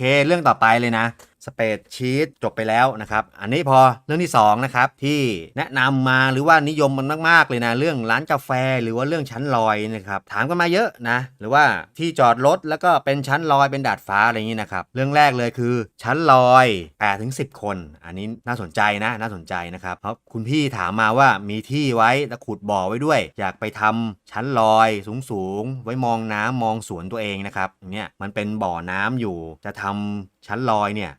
เคเรื่องต่อไปเลยนะ สเปซชีตจบไปแล้วนะครับ อันนี้พอเรื่องที่2นะครับที่แนะนำมาหรือว่านิยมมันมาก ๆ เลยนะ เรื่องร้านกาแฟหรือว่าเรื่องชั้นลอยนะครับถามกันมาเยอะนะ หรือว่าที่จอดรถแล้วก็เป็นชั้นลอยเป็นดาดฟ้าอะไรอย่างนี้นะครับเรื่องแรกเลยคือชั้นลอย8ถึง10 คน อันนี้น่าสนใจนะน่าสนใจนะครับเพราะคุณพี่ถามมาว่ามีที่ไว้แล้วขุดบ่อไว้ด้วย อยากไปทำชั้นลอยสูงๆไว้มองน้ำมองสวนตัวเองนะครับเนี่ยมันเป็นบ่อน้ำอยู่จะทำชั้นลอยเนี่ย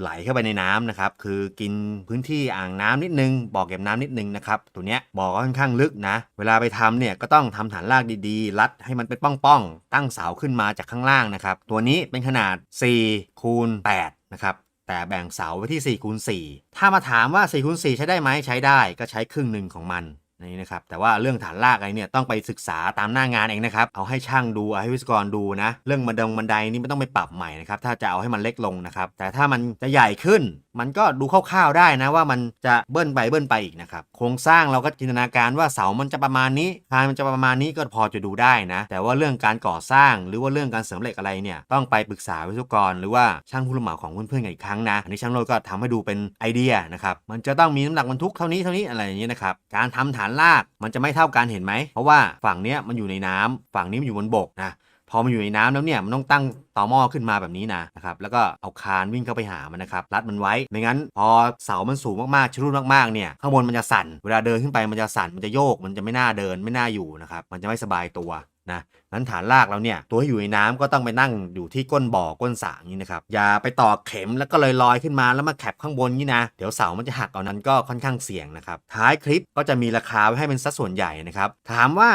ไหลเข้าไปในน้ำนะครับ คือกินพื้นที่อ่างน้ำนิดนึง บ่อเก็บน้ำนิดนึงนะครับ ตัวเนี้ยบ่อก็ค่อนข้างลึกนะ เวลาไปทำเนี่ยก็ต้องทำฐานรากดีๆ รัดให้มันเป็นป้องๆ ตั้งเสาขึ้นมาจากข้างล่างนะครับ ตัวนี้เป็นขนาด4คูณ8นะครับแต่แบ่งเสาไว้ที่4คูณ4ถ้ามาถามว่า4คูณ4ใช้ได้ไหมใช้ได้ก็ใช้ครึ่งหนึ่งของมัน นี่นะครับแต่ว่าเรื่องฐานรากอะไรเนี่ยต้องไปศึกษาตามหน้างานเองนะครับเอาให้ช่างดูเอาให้วิศวกรดูนะ เรื่องบันดงบันไดนี่ไม่ต้องไปปรับใหม่นะครับถ้าจะเอาให้มันเล็กลงนะครับแต่ถ้ามันจะใหญ่ขึ้น มันก็ดูคร่าวๆได้นะว่ามันจะเบิ้ลไปเบิ้ลไปอีกนะครับโครงสร้างเราก็จินตนาการว่าเสามันจะประมาณนี้คานมันจะประมาณนี้ก็พอจะดูได้นะ แต่ว่าเรื่องการก่อสร้างหรือว่าเรื่องการเสริมเหล็กอะไรเนี่ยต้องไปปรึกษาวิศวกร หรือว่าช่างผู้รับเหมาของเพื่อนๆกันอีกครั้งนะอันนี้ช่างโรดก็ทำให้ดูเป็นไอเดียนะครับมันจะต้องมีน้ำหนักบรรทุกเท่านี้เท่านี้อะไรอย่างนี้นะครับการทำฐานรากมันจะไม่เท่ากันเห็นไหมเพราะว่าฝั่งเนี้ยมันอยู่ในน้ำฝั่งนี้มันอยู่บนบกนะ พอมันอยู่ในน้ำแล้วเนี่ยมันต้องตั้งต่อหม้อขึ้นมาแบบนี้นะนะครับแล้วก็เอาคานวิ่งเข้าไปหามันนะครับรัดมันไว้ไม่งั้น พอเสามันสูงมากๆชรุดมากๆเนี่ยข้างบนมันจะสั่น เวลาเดินขึ้นไปมันจะสั่นมันจะโยกมันจะไม่น่าเดินไม่น่าอยู่นะครับมันจะไม่สบายตัว นะนั้นฐานรากเราเนี่ยตัวที่อยู่ในน้ำก็ต้องไปนั่งอยู่ที่ก้นบ่อก้นสระอย่างนี้นะครับอย่าไปต่อเข็มแล้วก็เลยลอยขึ้นมาแล้วมาแคบข้างบนนี่นะเดี๋ยวเสามันจะหักเอานั้นก็ค่อนข้างเสี่ยงนะครับท้ายคลิปก็จะมีราคาไว้ให้เป็นสัดส่วนใหญ่นะครับถามว่า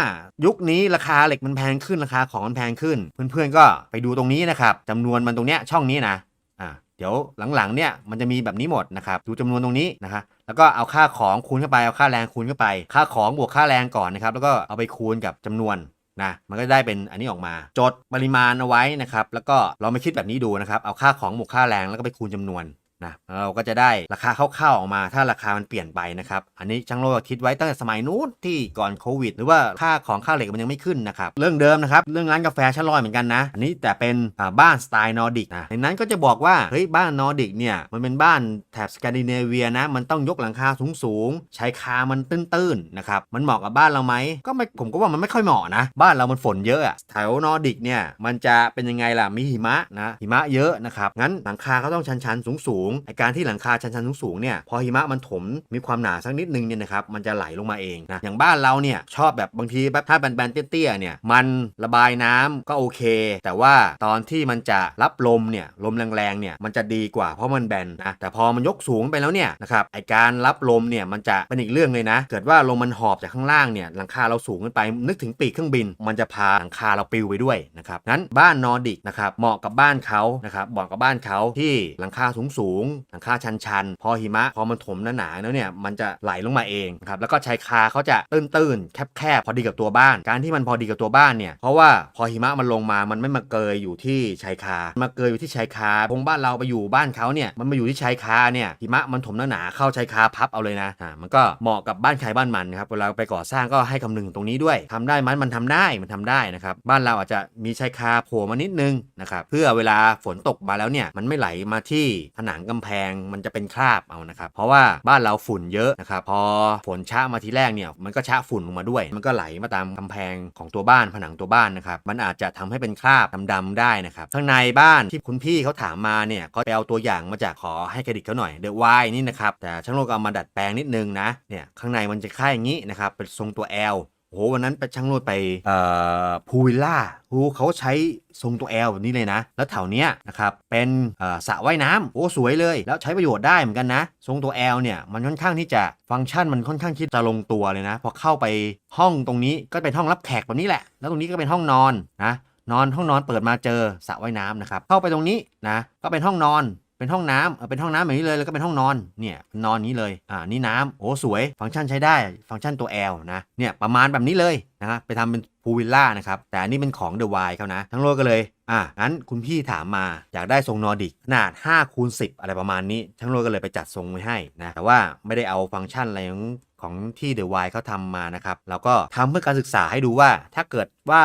ยุคนี้ราคาเหล็กมันแพงขึ้นราคาของมันแพงขึ้น เพื่อนๆก็ไปดูตรงนี้นะครับจำนวนมันตรงเนี้ยช่องนี้นะอ่าเดี๋ยวหลังๆเนี่ยมันจะมีแบบนี้หมดนะครับดูจำนวนตรงนี้นะครับแล้วก็เอาค่าของคูณเข้าไปเอาค่าแรงคูณเข้าไป ค่าของบวกค่าแรงก่อนนะครับแล้วก็เอาไปคูณกับจำนวน นะมันก็ได้เป็นอันนี้ออกมา จดปริมาณเอาไว้นะครับแล้วก็เรามาคิดแบบนี้ดูนะครับเอาค่าของหมวกค่าแรงแล้วก็ไปคูณจำนวน นะเราก็จะได้ราคาคร่าวๆออกมา ถ้าราคามันเปลี่ยนไปนะครับ อันนี้ช่างโลกคิดไว้ตั้งแต่สมัยนู้นที่ก่อนโควิด หรือว่าค่าของค่าเหล็กมันยังไม่ขึ้นนะครับ เรื่องเดิมนะครับ เรื่องร้านกาแฟชั้นลอยเหมือนกันนะ อันนี้แต่เป็นบ้านสไตล์นอร์ดิกนะ ในนั้นก็จะบอกว่า เฮ้ย บ้านนอร์ดิกเนี่ย มันเป็นบ้านแถบสแกนดิเนเวียนะ มันต้องยกหลังคาสูงๆ ใช้คามันตื้นๆนะครับ มันเหมาะกับบ้านเราไหม ก็ไม่ ผมก็ว่ามันไม่ค่อยเหมาะนะ บ้านเรามันฝนเยอะอะแถวนอร์ดิกเนี่ย มันจะเป็นยังไงล่ะ มีหิมะนะ หิมะเยอะนะครับ งั้นหลังคาก็ต้องชันๆสูงๆไอการที่หลังคาชันๆสูงเนี่ยพอหิมะมันถมมีความหนาสักนิดนึงเนี่ยนะครับมันจะไหลลงมาเองนะอย่างบ้านเราเนี่ยชอบแบบบางทีแบบถ้าแบนๆเตี้ยๆเนี่ยมันระบายน้ำก็โอเค แต่ว่าตอนที่มันจะรับลมเนี่ยลมแรงๆเนี่ยมันจะดีกว่าเพราะมันแบนนะแต่พอมันยกสูงไปแล้วเนี่ยนะครับไอการรับลมเนี่ยมันจะเป็นอีกเรื่องเลยนะ เกิดว่าลมมันหอบจากข้างล่างเนี่ยหลังคาเราสูงขึ้นไปนึกถึงปีกเครื่องบิน มันจะพาหลังคาเราปิวไปด้วยนะครับงั้นบ้านนอร์ดิกนะครับเหมาะกับบ้านเขานะครับเหมาะกับบ้านเขาที่หลังคาสูงๆหลังคาชันๆ พอหิมะพอมันถมหนาๆแล้วเนี่ยมันจะไหลลงมาเองครับแล้วก็ชายคาเขาจะตื้นๆแคบๆพอดีกับตัวบ้าน การที่มันพอดีกับตัวบ้านเนี่ยเพราะว่าพอหิมะมันลงมามันไม่มาเกยอยู่ที่ชายคา มาเกยอยู่ที่ชายคาพงบ้านเราไปอยู่บ้านเขาเนี่ยมันมาอยู่ที่ชายคาเนี่ยหิมะมันถมหนาๆเข้าชายคาพับเอาเลยนะอ่ามันก็เหมาะกับบ้านใครบ้านมันครับเวลาไปก่อสร้างก็ให้คำนึงตรงนี้ด้วยทำได้ไหมมันทำได้มันทำได้นะครับบ้านเราอาจจะมีชายคาโผล่มานิดนึงนะครับเพื่อเวลาฝนตกมาแล้วเนี่ยมันไม่ไหลมาที่ผนังกำแพงมันจะเป็นคราบเอานะครับเพราะว่าบ้านเราฝุ่นเยอะนะครับพอฝนชะมาทีแรกเนี่ยมันก็ชะฝุ่นลงมาด้วย มันก็ไหลมาตามกำแพงของตัวบ้านผนังตัวบ้านนะครับมันอาจจะทำให้เป็นคราบดำๆได้นะครับข้างในบ้านที่คุณพี่เขาถามมาเนี่ยก็ไปเอาตัวอย่างมาจากขอให้เครดิตเขาหน่อยเดอะวายนี่นะครับแต่ช่างโลกเอามาดัดแปลงนิดนึงนะเนี่ยข้างในมันจะคล้ายอย่างนี้นะครับเป็นทรงตัว L โอ้โหวันนั้นไปช่างโลดไปเอ่อพูวิลล่าโอ้เขาใช้ทรงตัว L แบบนี้เลยนะ แล้วแถวเนี้ยนะครับเป็นสระว่ายน้ำโอ้สวยเลย แล้วใช้ประโยชน์ได้เหมือนกันนะ ทรงตัว L เนี่ยมันค่อนข้างที่จะฟังก์ชันมันค่อนข้างที่จะลงตัวเลยนะ พอเข้าไปห้องตรงนี้ก็เป็นห้องรับแขกแบบนี้แหละ แล้วตรงนี้ก็เป็นห้องนอนนะนอนห้องนอนเปิดมาเจอสระว่ายน้ำนะครับเข้าไปตรงนี้นะก็เป็นห้องนอน เป็นห้องน้ำเออเป็นห้องน้ำแบบนี้เลยแล้วก็เป็นห้องนอนเนี่ยนอนนี้เลยอ่านี่น้ำโอ้สวย ฟังก์ชันใช้ได้ ฟังก์ชันตัว L นะเนี่ยประมาณแบบนี้เลยนะครับไปทำเป็นพูวิลล่านะครับแต่อันนี้เป็นของเดอะไวเขานะทั้งโลกก็เลยอ่างั้นคุณพี่ถามมาอยากได้ทรงนอร์ดิกขนาด5คูณ10 อะไรประมาณนี้ ทั้งโลกก็เลยไปจัดทรงไว้ให้นะแต่ว่าไม่ได้เอาฟังก์ชันอะไรของ ของที่เดอะไวเขาทำมานะครับ แล้วก็ทำเพื่อการศึกษาให้ดูว่าถ้าเกิดว่า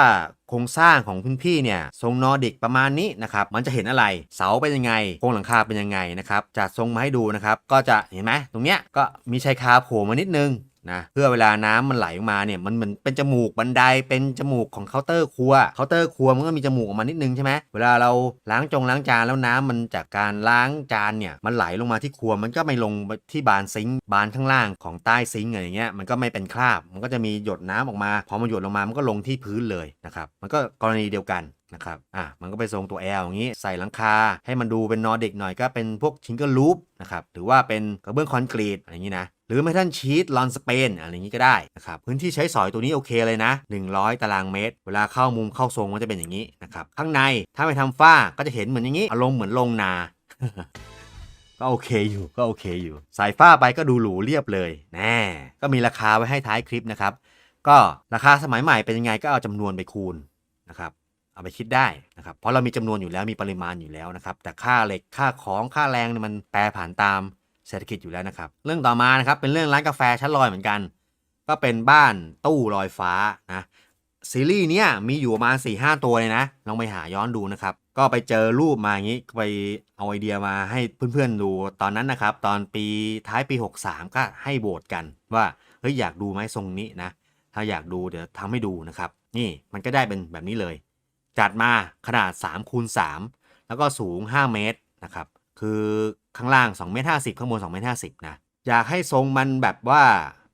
โครงสร้างของพื้นที่เนี่ยทรงนอร์ดิกประมาณนี้นะครับมันจะเห็นอะไรเสาเป็นยังไงโครงหลังคาเป็นยังไงนะครับจัดทรงมาให้ดูนะครับก็จะเห็นไหมตรงเนี้ยก็มีชายคาโผล่มานิดนึง นะเพื่อเวลาน้ำมันไหลมาเนี่ยมันเหมือนเป็นจมูกบันไดเป็นจมูกของเคาน์เตอร์ครัวเคาน์เตอร์ครัวมันก็มีจมูกออกมานิดนึงใช่ไหมเวลาเราล้างจงล้างจานแล้วน้ำมันจากการล้างจานเนี่ยมันไหลลงมาที่ครัวมันก็ไม่ลงที่บานซิงบานข้างล่างของใต้ซิงอะไรเงี้ยมันก็ไม่เป็นคราบ มันก็จะมีหยดน้ำออกมา พอมันหยดลงมามันก็ลงที่พื้นเลยนะครับมันก็กรณีเดียวกัน นะครับ อะ มันก็ไปทรงตัว L อย่างนี้ ใส่หลังคา ให้มันดูเป็นนอร์ดิกหน่อยก็เป็นพวกชิงเกิลลูปนะครับ หรือว่าเป็นกระเบื้องคอนกรีตอะไรอย่างนี้นะ หรือไม่ท่านชีตลอนสเปนอะไรอย่างนี้ก็ได้นะครับ พื้นที่ใช้สอยตัวนี้โอเคเลยนะ 100 ตารางเมตร เวลาเข้ามุมเข้าทรงมันจะเป็นอย่างนี้นะครับ ข้างในถ้าไม่ทำฝ้าก็จะเห็นเหมือนอย่างนี้ อารมณ์เหมือนโรงนา ก็โอเคอยู่ก็โอเคอยู่ใส่ฝ้าไปก็ดูหรูเรียบเลย แน่ ก็มีราคาไว้ให้ท้ายคลิปนะครับ ก็ราคาสมัยใหม่เป็นยังไงก็เอาจำนวนไปคูณนะครับ เอาไปคิดได้นะครับเพราะเรามีจำนวนอยู่แล้วมีปริมาณอยู่แล้วนะครับ แต่ค่าเหล็กค่าของค่าแรงเนี่ยมันแปรผ่านตามเศรษฐกิจอยู่แล้วนะครับ เรื่องต่อมานะครับเป็นเรื่องร้านกาแฟชั้นลอยเหมือนกัน ก็เป็นบ้านตู้ลอยฟ้านะซีรีส์เนี้ยมีอยู่ประมาณ4ี่ห้าตัวเลยนะลองไปหาย้อนดูนะครับ ก็ไปเจอรูปมาอย่างนี้ไปเอาไอเดียมาให้เพื่อนๆดูตอนนั้นนะครับ ตอนปีท้ายปี 63 ก็ให้โหวตกันว่าเฮ้ยอยากดูไหมทรงนี้นะถ้าอยากดูเดี๋ยวทำให้ดูนะครับ นี่มันก็ได้เป็นแบบนี้เลย จัดมาขนาด3คูณ3แล้วก็สูง 5 เมตรนะครับ คือข้างล่าง2เมตร50 ข้างบน2เมตร50 นะ อยากให้ทรงมันแบบว่า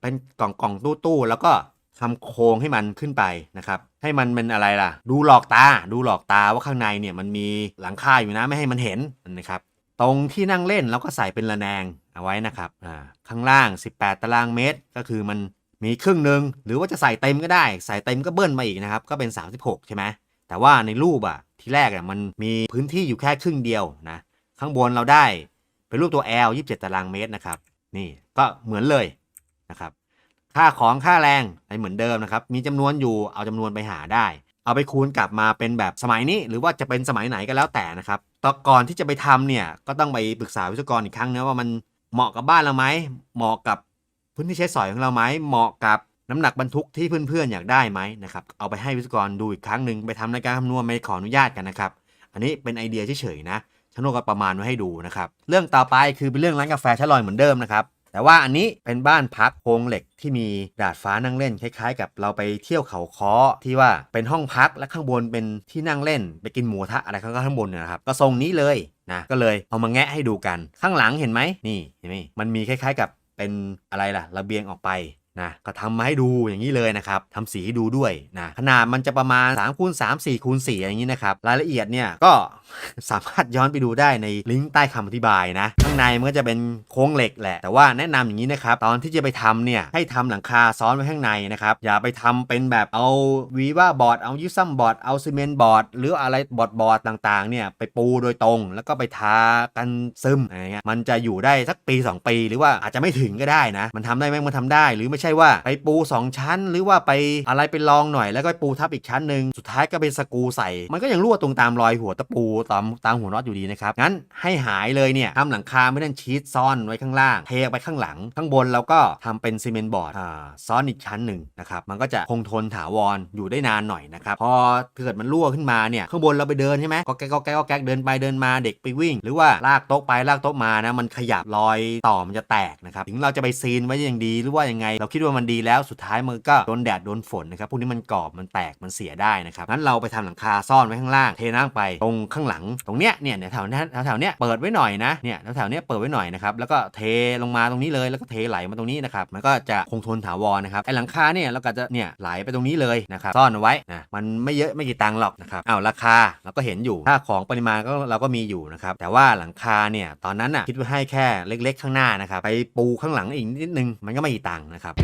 เป็นกล่องกล่องตู้ตู้แล้วก็ทำโครงให้มันขึ้นไปนะครับ ให้มันเป็นอะไรล่ะ ดูหลอกตา ดูหลอกตาว่าข้างในเนี่ยมันมีหลังคาอยู่นะไม่ให้มันเห็นนะครับ ตรงที่นั่งเล่นเราก็ใส่เป็นระแนงเอาไว้นะครับอ่าข้างล่าง 18 ตารางเมตรก็คือมันมีครึ่งหนึ่งหรือว่าจะใส่เต็มก็ได้ ใส่เต็มก็เบิ้ลมาอีกนะครับ ก็เป็น 36 ใช่ไหม แต่ว่าในรูปอะที่แรกอะมันมีพื้นที่อยู่แค่ครึ่งเดียวนะ ข้างบนเราได้เป็นรูปตัว L 27 ตารางเมตรนะครับ นี่ก็เหมือนเลยนะครับ ค่าของค่าแรงอะไรเหมือนเดิมนะครับ มีจำนวนอยู่เอาจำนวนไปหาได้ เอาไปคูณกลับมาเป็นแบบสมัยนี้ หรือว่าจะเป็นสมัยไหนก็แล้วแต่นะครับตอก่อนที่จะไปทำเนี่ยก็ต้องไปปรึกษาวิศวกรอีกครั้งนะว่ามันเหมาะกับบ้านเราไหมเหมาะกับพื้นที่ใช้สอยของเราไหมเหมาะกับ น้ำหนักบรรทุกที่เพื่อนๆอยากได้ไหมนะครับ เอาไปให้วิศวกรดูอีกครั้งหนึ่งไปทำในการคำนวณไม่ขออนุญาตกันนะครับ อันนี้เป็นไอเดียเฉยๆนะชโนก็ประมาณไว้ให้ดูนะครับ เรื่องต่อไปคือเป็นเรื่องร้านกาแฟชั้นลอยเหมือนเดิมนะครับ แต่ว่าอันนี้เป็นบ้านพักโครงเหล็กที่มีดาดฟ้านั่งเล่นคล้ายๆ กับเราไปเที่ยวเขาค้อที่ว่าเป็นห้องพักและข้างบนเป็นที่นั่งเล่น ไปกินหมูทะอะไรข้างข้างบนนะครับ ก็ทรงนี้เลยนะก็เลยเอามาแงะให้ดูกัน ข้างหลังเห็นไหมนี่เห็นไหมมันมีคล้าย ๆ กับเป็นอะไรล่ะระเบียงออกไป นะก็ทำมาให้ดูอย่างนี้เลยนะครับทำสีให้ดูด้วยนะขนาดมันจะประมาณ3คูณ3 4คูณ4อย่างนี้นะครับรายละเอียดเนี่ยก็ สามารถย้อนไปดูได้ในลิงก์ใต้คำอธิบายนะ ข้างในมันก็จะเป็นโครงเหล็กแหละ แต่ว่าแนะนำอย่างนี้นะครับ ตอนที่จะไปทำเนี่ยให้ทำหลังคาซ้อนไว้ข้างในนะครับ อย่าไปทำเป็นแบบเอาวีว่าบอร์ดเอายิซัมบอร์ดเอาซีเมนต์บอร์ดหรืออะไรบอร์ดบอร์ดต่างๆเนี่ยไปปูโดยตรง แล้วก็ไปทากันซึมอะไรเงี้ยมันจะอยู่ได้สักปี 2 ปี หรือว่าอาจจะไม่ถึงก็ได้นะ มันทำได้ไหมมันทำได้ หรือไม่ใช่ว่าไปปู 2 ชั้น หรือว่าไปอะไรไปลองหน่อยแล้วก็ไปปูทับอีกชั้นหนึ่งสุดท้ายก็เป็นสกูใส่ มันก็ยังรั่วตรงตามรอยหัวตะปูตามตามหัวน็อตอยู่ดีนะครับ งั้นให้หายเลยเนี่ยทำหลังคาไม่ได้ชีตซ่อนไว้ข้างล่าง เทไปข้างหลัง ข้างบนเราก็ทำเป็นซีเมนต์บอร์ดอ่าซ้อนอีกชั้นหนึ่งนะครับ มันก็จะคงทนถาวรอยู่ได้นานหน่อยนะครับ พอเกิดมันรั่วขึ้นมาเนี่ย ข้างบนเราไปเดินใช่ไหมก็แก๊กก็แก๊กก็แก๊กเดินไปเดินมาเด็กไปวิ่ง หรือว่าลากโต๊ะไปลากโต๊ะมานะ มันขยับรอยต่อมันจะแตกนะครับ ถึงเราจะไปซีนไว้อย่างดีหรือว่ายังไง เราคิดว่ามันดีแล้วสุดท้ายมันก็โดนแดดโดนฝนนะครับ พวกนี้มันกรอบมันแตกมันเสียได้นะครับ งั้นเราไปทำหลังคาซ่อนไว้ข้างล่าง เทน้ำไปตรงข้างหลังตรงเนี้ยเนี่ยแถวๆนี้แถวเนี้ยเปิดไว้หน่อยนะเนี่ยแถวๆเนี้ยเปิดไว้หน่อยนะครับแล้วก็เทลงมาตรงนี้เลยแล้วก็เทไหลมาตรงนี้นะครับมันก็จะคงทนถาวรนะครับไอ้หลังคาเนี่ยเราก็จะเนี่ยไหลไปตรงนี้เลยนะครับซ่อนไว้นะมันไม่เยอะไม่กี่ตังค์หรอกนะครับอ้าวราคาเราก็เห็นอยู่ถ้าของปริมาณก็เราก็มีอยู่นะครับแต่ว่าหลังคาเนี่ยตอนนั้นน่ะคิดไว้ให้แค่เล็ก ๆ ข้างหน้านะครับไปปูข้างหลังอีกนิดนึงมันก็ไม่กี่ตังค์นะครับ